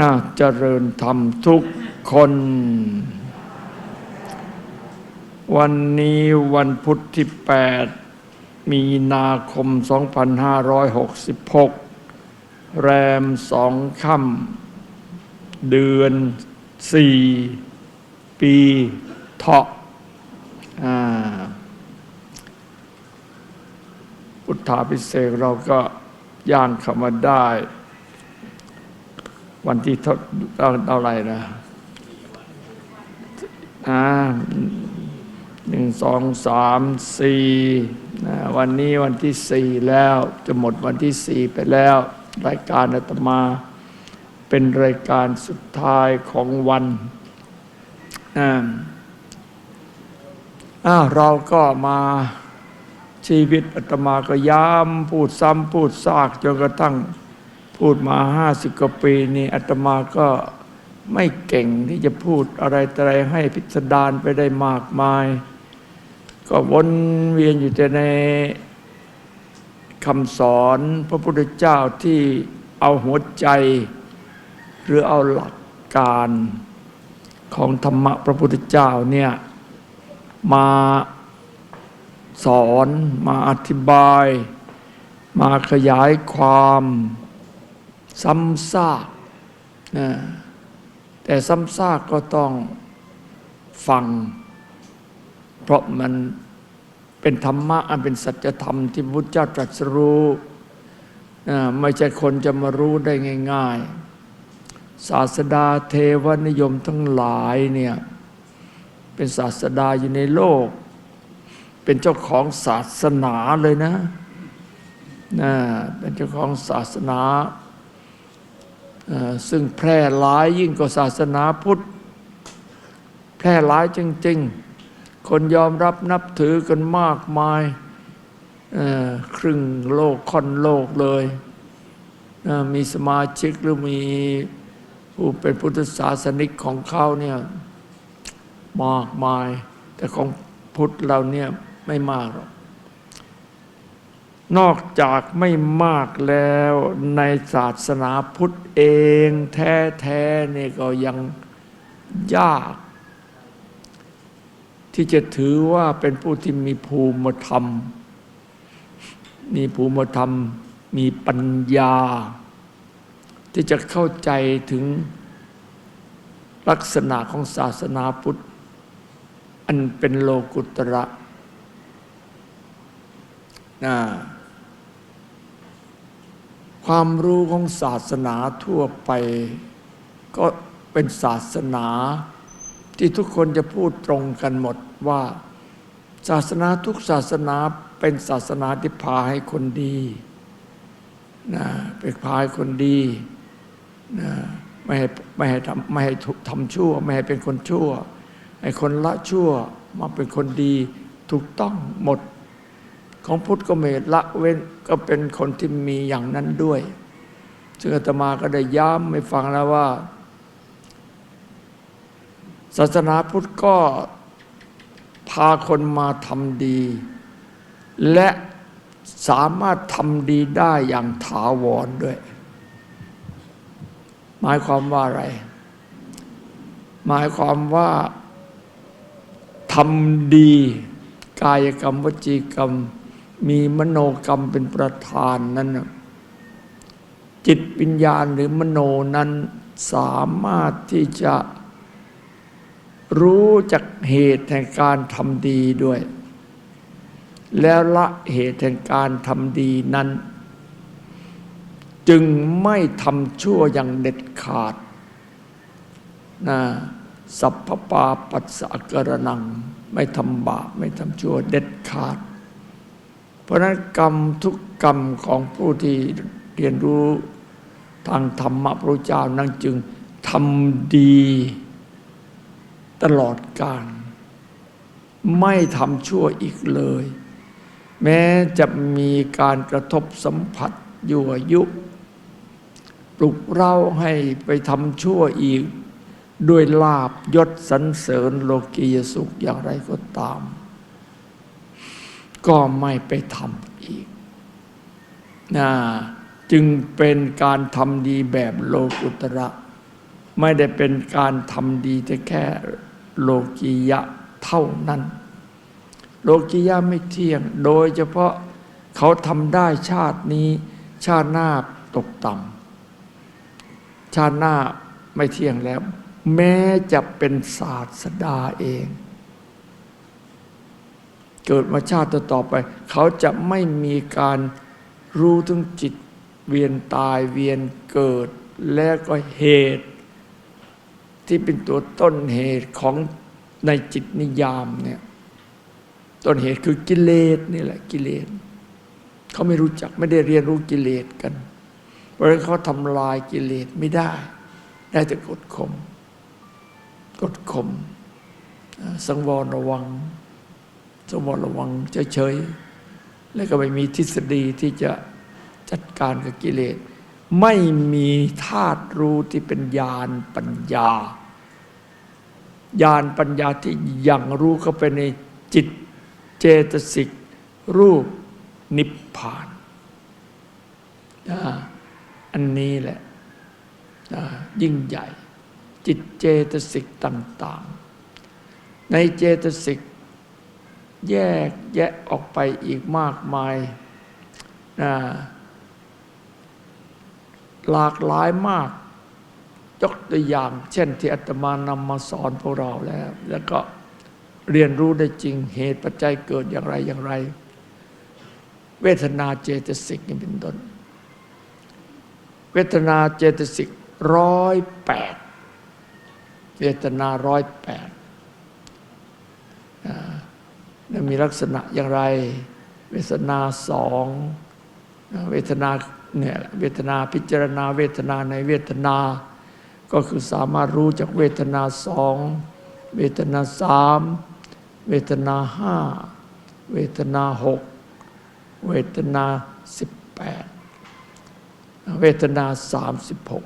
อาเจริญธรรมทุกคน วันนี้วันพุทธที่ 8 มีนาคม 2566 แรมสองค่ำเดือนสี่ปีเถาะพุทธาพิเศษกเราก็ย่างเข้ามาได้ วันที่เท่าเท่าไหรนะหนึ่งสองสามสี่นะวันนี้วันที่สี่แล้ว จะหมดวันที่สี่ไปแล้ว รายการอาตมา เป็นรายการสุดท้ายของวันอ่าอ้าวเราก็มาชีวิตอาตมาก็ย้ำพูดซ้ำพูดซากจนกระทั่ง พูดมาห้าสิบกว่าปีนี่อาตมาก็ไม่เก่งที่จะพูดอะไรต่ออะไรให้พิสดารไปได้มากมาย ก็วนเวียนอยู่แต่ในคำสอนพระพุทธเจ้าที่เอาหัวใจ หรือเอาหลักการของธรรมะพระพุทธเจ้าเนี่ยมาสอนมาอธิบาย มาขยายความ ซ้ำซากนะแต่ซ้ำซากก็ต้องฟัง เพราะมันเป็นธรรมะอันเป็นสัจธรรมที่พุทธเจ้าตรัสรู้นะไม่ใช่คนจะมารู้ได้ง่าย ๆ ศาสดาเทวนิยมทั้งหลายเนี่ยเป็นศาสดาอยู่ในโลก เป็นเจ้าของศาสนาเลยนะนะเป็นเจ้าของศาสนา ซึ่งแพร่หลายยิ่งกว่าศาสนาพุทธ แพร่หลายจริง ๆ คนยอมรับนับถือกันมากมายครึ่งโลกค่อนโลกเลย มีสมาชิกหรือมีผู้เป็นพุทธศาสนิกของเขาเนี่ยมากมาย แต่ของพุทธเราเนี่ยไม่มากหรอก นอกจากไม่มากแล้วในศาสนาพุทธเองแท้ๆเนี่ยก็ยังยาก ที่จะถือว่าเป็นผู้ที่มีภูมิธรรม มีภูมิธรรมมีปัญญา ที่จะเข้าใจถึงลักษณะของศาสนาพุทธ อันเป็นโลกุตระนะ ความรู้ของศาสนาทั่วไป ก็เป็นศาสนา ที่ทุกคนจะพูดตรงกันหมดว่า ศาสนาทุกศาสนาเป็นศาสนาที่พาให้คนดีนะไปพาให้คนดีนะไม่ให้ไม่ให้ทำไม่ให้ทำชั่ว ไม่ให้เป็นคนชั่ว ให้คนละชั่วมาเป็นคนดีถูกต้องหมด ของพุทธก็ไม่ละเว้นก็เป็นคนที่มีอย่างนั้นด้วย ซึ่งอาตมาก็ได้ย้ำไม่ฟังแล้วว่า ศาสนาพุทธก็พาคนมาทำดี และสามารถทำดีได้อย่างถาวรด้วย หมายความว่าอะไร หมายความว่าทำดี กายกรรมวจีกรรม มีมโนกรรมเป็นประธานนั้น จิตวิญญาณหรือมโนนั้นสามารถที่จะรู้จากเหตุแห่งการทำดีด้วย แล้วละเหตุแห่งการทำดีนั้น จึงไม่ทำชั่วอย่างเด็ดขาดนะสัพพปาปัสสะกระนัง ไม่ทำบาปไม่ทำชั่วเด็ดขาด เพราะนั้นกรรมทุกกรรมของผู้ที่เรียนรู้ทางธรรมะพระเจ้านั้นจึงทำดีตลอดกาลไม่ทำชั่วอีกเลย แม้จะมีการกระทบสัมผัสยั่วยุปลุกเร้าให้ไปทำชั่วอีก ด้วยลาบยศสรรเสริญโลกียสุขอย่างไรก็ตาม ก็ไม่ไปทำอีกนะจึงเป็นการทำดีแบบโลกุตระ ไม่ได้เป็นการทำดีแต่แค่โลกียะเท่านั้น โลกียะไม่เที่ยง โดยเฉพาะเขาทำได้ชาตินี้ ชาติหน้าตกต่ำชาติหน้าไม่เที่ยงแล้ว แม้จะเป็นศาสดาเอง เกิดมาชาติต่อไป เขาจะไม่มีการรู้ถึงจิตเวียนตายเวียนเกิด และก็เหตุ ที่เป็นตัวต้นเหตุของในจิตนิยามเนี่ยต้นเหตุคือกิเลสนี่แหละกิเลสเขาไม่รู้จักไม่ได้เรียนรู้กิเลสกัน เพราะฉะนั้นเขาทำลายกิเลสไม่ได้ ได้แต่กดข่มกดข่มสังวรระวัง สังวระวังเฉยๆแล้วก็ไม่มีทฤษฎีที่จะจัดการกับกิเลส ไม่มีธาตุรู้ที่เป็นญาณปัญญาญาณปัญญาที่ยังรู้เข้าไปในจิตเจตสิกรูปนิพพานอันนี้แหละยิ่งใหญ่ จิตเจตสิกต่าง ๆ ในเจตสิก แยกแยะออกไปอีกมากมายนะหลากหลายมาก ยกตัวอย่าง เช่นที่อาตมานำมาสอนพวกเราแล้ว แล้วก็เรียนรู้ได้จริงเหตุปัจจัยเกิดอย่างไรอย่างไร เวทนาเจตสิกนี่เป็นต้นเวทนาเจตสิกร้อยแปดเวทนาร้อยแปด มีลักษณะอย่างไร เวทนาสองเวทนาเนี่ยเวทนาพิจารณา เวทนาในเวทนา ก็คือสามารถรู้จากเวทนาสองเวทนาสามเวทนาห้าเวทนาหกเวทนาสิบแปดเวทนาสามสิบหก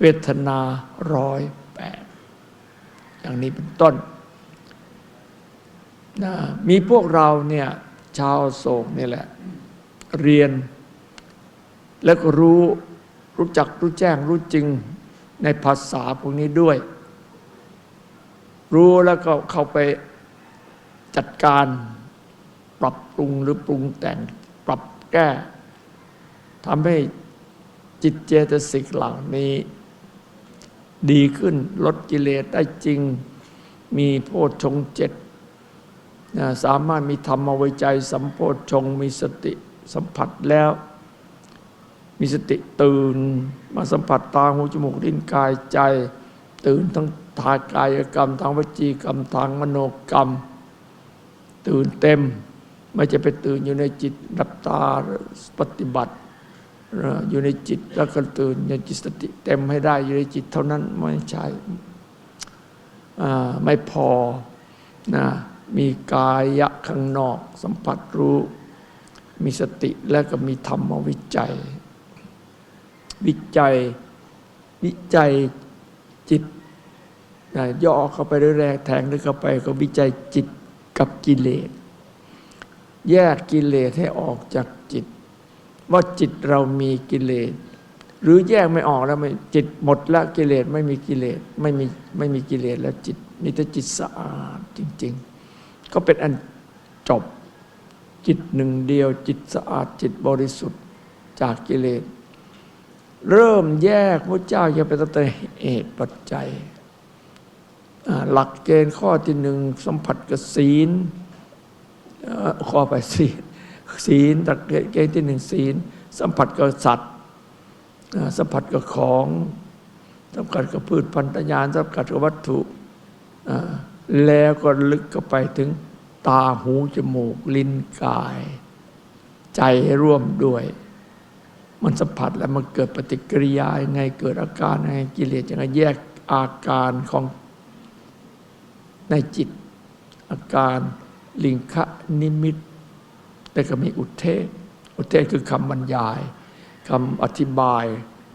เวทนาร้อยแปดอย่างนี้เป็นต้น นะมีพวกเราเนี่ยชาวโศกนี่แหละ เรียน แล้วก็รู้รู้จักรู้แจ้งรู้จริงในภาษาพวกนี้ด้วย รู้แล้วก็เข้าไปจัดการปรับปรุงหรือปรุงแต่งปรับแก้ทำให้จิตเจตสิกเหล่านี้ ดีขึ้นลดกิเลสได้จริง มีโพชฌงเจ็ด สามารถมีธรรมวิจัยสัมโพชฌงมีสติสัมผัสแล้ว มีสติตื่นมาสัมผัสตาหูจมูกลิ้นกายใจ ตื่นทั้งทางกายกรรมทางวจีกรรมทางมโนกรรม ตื่นเต็มไม่จะไปตื่นอยู่ในจิตดับตาปฏิบัติอยู่ในจิตแล้วก็ตื่นในจิตสติเต็มให้ได้อยู่ในจิตเท่านั้นไม่ใช่ไม่พอนะ มีกายะข้างนอก สัมผัสรู้ มีสติและก็มีธรรมวิจัย วิจัย วิจัยจิตย่อเข้าไปแรงแทงลึกเข้าไปก็วิจัยจิตกับกิเลส แยกกิเลสให้ออกจากจิต ว่าจิตเรามีกิเลส หรือแยกไม่ออกแล้วไม่จิตหมดแล้วกิเลสไม่มีกิเลสไม่มีไม่มีกิเลสแล้วจิตมีแต่จิตสะอาดจริง ๆ ก็เป็นอันจบจิตหนึ่งเดียวจิตสะอาดจิตบริสุทธิ์จากกิเลส เริ่มแยกพระเจ้าจะเป็นตั้งแต่เหตุปัจจัย หลักเกณฑ์ข้อที่หนึ่งสัมผัสกับศีลข้อไปศีลศีลหลักเกณฑ์ที่หนึ่งศีล สัมผัสกับสัตว์สัมผัสกับของสัมผัสกับพืชพันธุ์ญาณสัมผัสกับวัตถุ แล้วก็ลึกเข้าไปถึงตาหูจมูกลิ้นกาย ใจร่วมด้วย มันสัมผัสแล้วมันเกิดปฏิกิริยายังไงเกิดอาการยังไงกิเลสยังไงแยกอาการของในจิต อาการลิงคะนิมิต แต่ก็มีอุเทศ อุเทศคือคำบรรยายคำอธิบาย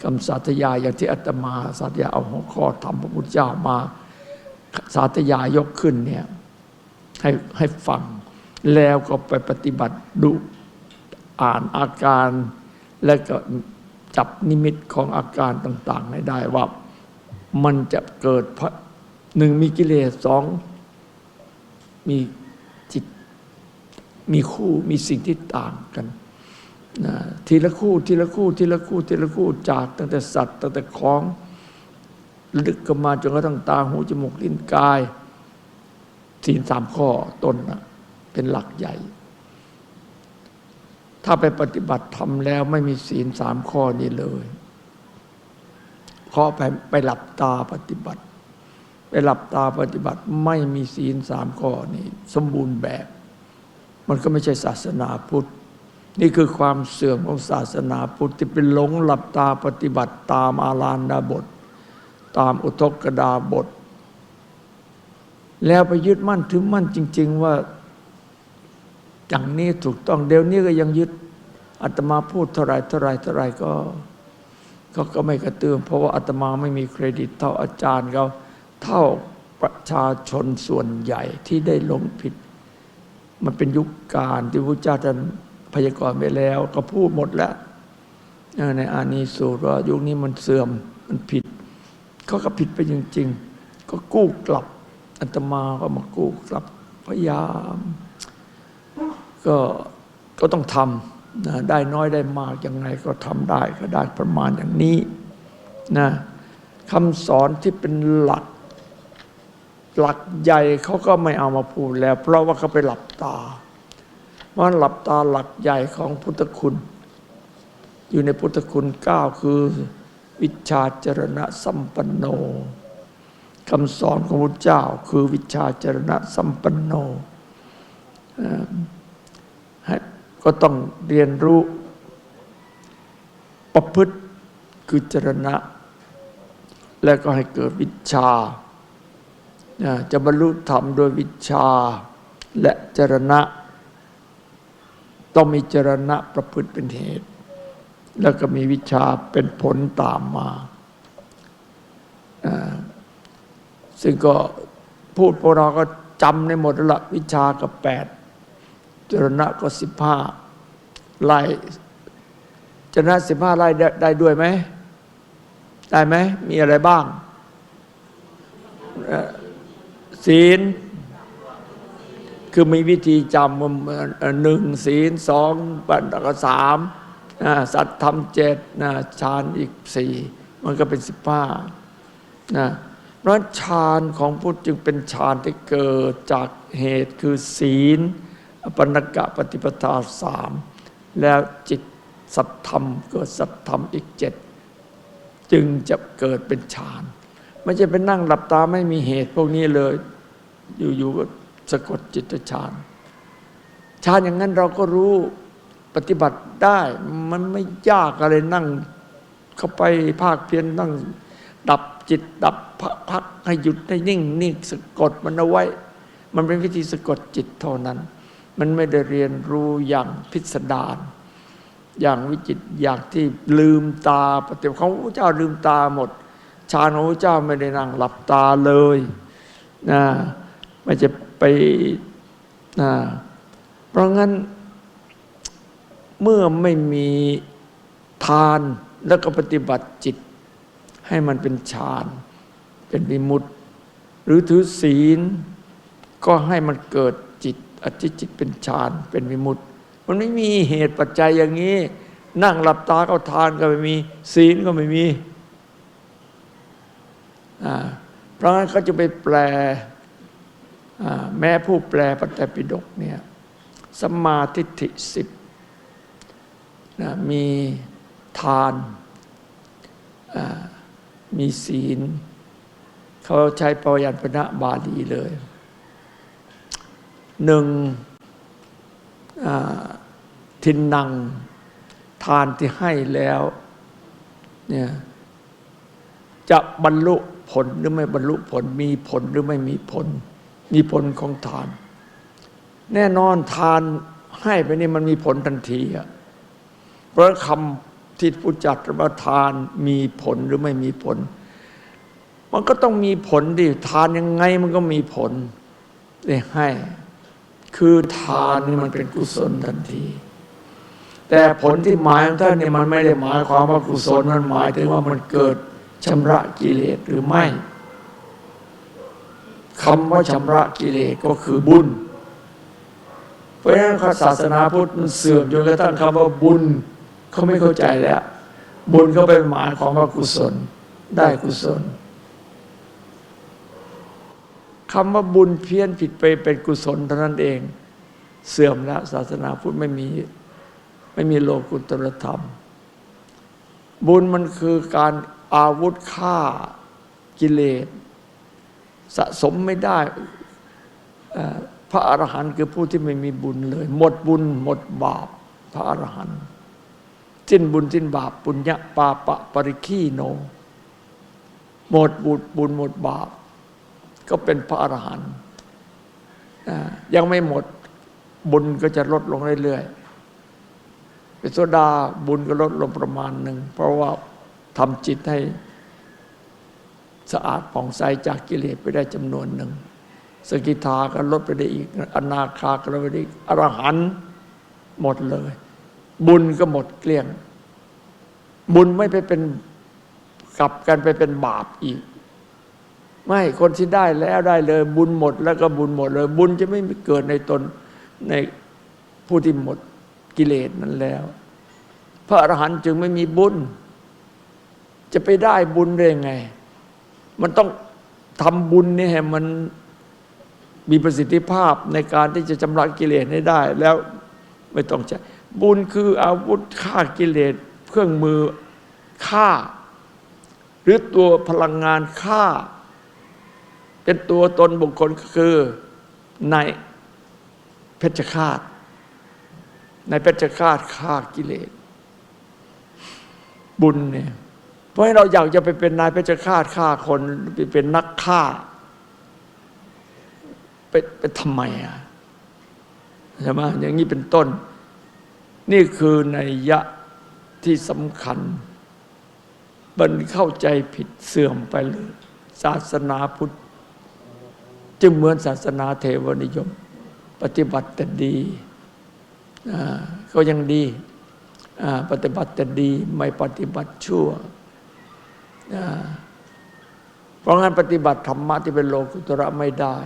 คำสาธยายอย่างที่อาตมาสาธยายเอาหัวข้อธรรมพระพุทธเจ้ามา สาธยายยกขึ้นเนี่ยให้ให้ฟัง แล้วก็ไปปฏิบัติดูอ่านอาการแล้วก็จับนิมิตของอาการต่างๆให้ได้ว่ามันจะเกิดเพราะหนึ่งมีกิเลสสองมีจิตมีคู่มีสิ่งที่ต่างกันนะทีละคู่ทีละคู่ทีละคู่ทีละคู่จากตั้งแต่สัตว์ตั้งแต่ของ ลึกกันมาจนกระทั่งตาหูจมูกลิ้นกายศีลสามข้อต้นนะเป็นหลักใหญ่ ถ้าไปปฏิบัติทำแล้วไม่มีศีลสามข้อนี้เลยขอไปไปหลับตาปฏิบัติ ไปหลับตาปฏิบัติไม่มีศีลสามข้อนี้ สมบูรณ์แบบ มันก็ไม่ใช่ศาสนาพุทธ นี่คือความเสื่อมของศาสนาพุทธที่เป็นหลงหลับตาปฏิบัติตามอาลานดาบท ตามอุทกดาบท แล้วไปยึดมั่นถือมั่นจริง ๆ ว่าอย่างนี้ถูกต้องเดี๋ยวนี้ก็ยังยึดอาตมาพูดเท่าไรเท่าไรเท่าไรก็ก็ก็ไม่กระตือเพราะว่าอาตมาไม่มีเครดิตเท่าอาจารย์เขาเท่าประชาชนส่วนใหญ่ที่ได้หลงผิด มันเป็นยุคการที่พระเจ้าท่านพยากรณ์ไปแล้ว ก็พูดหมดแล้วในอานีสูตรว่ายุคนี้มันเสื่อมมันผิด เขาก็ผิดไปจริง ๆ ก็กู้กลับอาตมาก็มากู้กลับพยายาม ก็ก็ต้องทำนะได้น้อยได้มากยังไงก็ทำได้ก็ได้ประมาณอย่างนี้นะคำสอนที่เป็นหลัก หลักใหญ่เขาก็ไม่เอามาพูดแล้ว เพราะว่าเขาไปหลับตามันหลับตาหลักใหญ่ของพุทธคุณ อยู่ในพุทธคุณเก้าคือ วิชาจรณะสัมปันโนคำสอนของพระเจ้าคือวิชาจรณะสัมปันโนให้ก็ต้องเรียนรู้ประพฤติคือจรณะ แล้วก็ให้เกิดวิชา จะบรรลุธรรมโดยวิชาและจรณะ ต้องมีจรณะประพฤติเป็นเหตุ แล้วก็มีวิชาเป็นผลตามมา ซึ่งก็พูดพวกเราก็จำในหมดละวิชากับแปดจรณะก็สิบห้าไล่จรณะสิบห้าไล่ได้ได้ด้วยไหม ได้ไหม มีอะไรบ้าง ศีล คือมีวิธีจำว่าหนึ่งศีลสองปัญญาสาม สัตธรรมเจ็ดนะฌานอีกสี่มันก็เป็นสิบห้านะเพราะฌานของพุทธจึงเป็นฌานที่เกิดจากเหตุคือศีลปัญกะปฏิปทาสามแล้วจิตสัตธรรมเกิดสัตธรรมอีกเจ็ดจึงจะเกิดเป็นฌานไม่ใช่เป็นนั่งหลับตาไม่มีเหตุพวกนี้เลย อยู่ๆก็สะกดจิตฌานฌานอย่างนั้นเราก็รู้ ปฏิบัติได้ มันไม่ยากอะไรนั่ง เข้าไปภาคเพียรนั่ง ดับจิตดับพักให้หยุดให้นิ่งนิ่งสะกดมันเอาไว้ มันเป็นวิธีสะกดจิตเท่านั้น มันไม่ได้เรียนรู้อย่างพิสดารอย่างวิจิตอย่างที่ลืมตาปฏิบัติของพระเจ้าลืมตาหมดฌานของพระเจ้าไม่ได้นั่งหลับตาเลยนะไม่จะไปนะเพราะงั้น เมื่อไม่มีทานแล้วก็ปฏิบัติจิต ให้มันเป็นฌานเป็นวิมุตติ หรือถือศีล ก็ให้มันเกิดจิตอธิจิตเป็นฌานเป็นวิมุตติ มันไม่มีเหตุปัจจัยอย่างนี้ นั่งหลับตาก็ทานก็ไม่มี ศีลก็ไม่มีอ่าเพราะงั้นเขาจะไปแปลแม้ผู้แปลปัจจปิฎกเนี่ยสมมาทิฏฐิสิบ นะมีทานมีศีล เขาใช้ปยัญชนะบาลีเลยหนึ่งทินนังทานที่ให้แล้วเนี่ยจะบรรลุผลหรือไม่บรรลุผลมีผลหรือไม่มีผล มีผลของทาน แน่นอนทานให้ไปนี่มันมีผลทันทีอะ พระคำที่ผู้จัดว่าทานมีผลหรือไม่มีผล มันก็ต้องมีผลดิทานยังไงมันก็มีผลได้ให้ คือทานนี่มันเป็นกุศลทันที แต่ผลที่หมายของท่านเนี่ยมันไม่ได้หมายความว่ากุศลมันหมายถึงว่ามันเกิดชำระกิเลสหรือไม่คำว่าชำระกิเลสก็คือบุญ เพราะฉะนั้นศาสนาพุทธมันเสื่อมจนกระทั่งคำว่าบุญ เขาไม่เข้าใจแล้ว บุญเขาเป็นหมายของว่ากุศล ได้กุศลคำว่าบุญเพี้ยนผิดไปเป็นกุศลเท่านั้นเอง เสื่อมแล้วศาสนาพุทธไม่มีไม่มีโลกุตรธรรม บุญมันคือการอาวุธฆ่ากิเลสสะสมไม่ได้พระอรหันต์คือผู้ที่ไม่มีบุญเลย หมดบุญหมดบาป พระอรหันต์ สิ้นบุญสิ้นบาปปุญญาปาปะปริคีโน หมดบุญบุญหมดบาป ก็เป็นพระอรหันต์ยังไม่หมดบุญก็จะลดลงเรื่อยๆเป็นโซดาบุญก็ลดลงประมาณหนึ่ง เพราะว่าทำจิตให้สะอาดผ่องใสจากกิเลสไปได้จำนวนหนึ่ง สกิทาก็ลดไปได้อีก อนาคาก็ลดไปได้อีกอรหันต์หมดเลย บุญก็หมดเกลี้ยง บุญไม่ไปเป็นกลับกันไปเป็นบาปอีก ไม่คนที่ได้แล้วได้เลย บุญหมดแล้วก็บุญหมดเลย บุญจะไม่เกิดในตนในผู้ที่หมดกิเลสนั้นแล้ว พระอรหันต์จึงไม่มีบุญ จะไปได้บุญได้ไง มันต้องทำบุญนี่ให้มันมีประสิทธิภาพในการที่จะชำระกิเลสให้ได้ แล้วไม่ต้องใช้ บุญคืออาวุธฆ่ากิเลสเครื่องมือฆ่า หรือตัวพลังงานฆ่า เป็นตัวตนบุคคลคือในเพชฌฆาต ในเพชฌฆาตฆ่ากิเลส บุญเนี่ยเพราะให้เราอยากจะไปเป็นนายเพชฌฆาตฆ่าคนไปเป็นนักฆ่าไปไปทำไมอะใช่ไหมอย่างนี้เป็นต้น นี่คือนัยยะที่สำคัญ บันเข้าใจผิดเสื่อมไปเลย ศาสนาพุทธ จึงเหมือนศาสนาเทวนิยม ปฏิบัติแต่ดีอ่าก็ยังดีปฏิบัติแต่ดีไม่ปฏิบัติชั่ว เพราะงั้นปฏิบัติธรรมะที่เป็นโลกุตระไม่ได้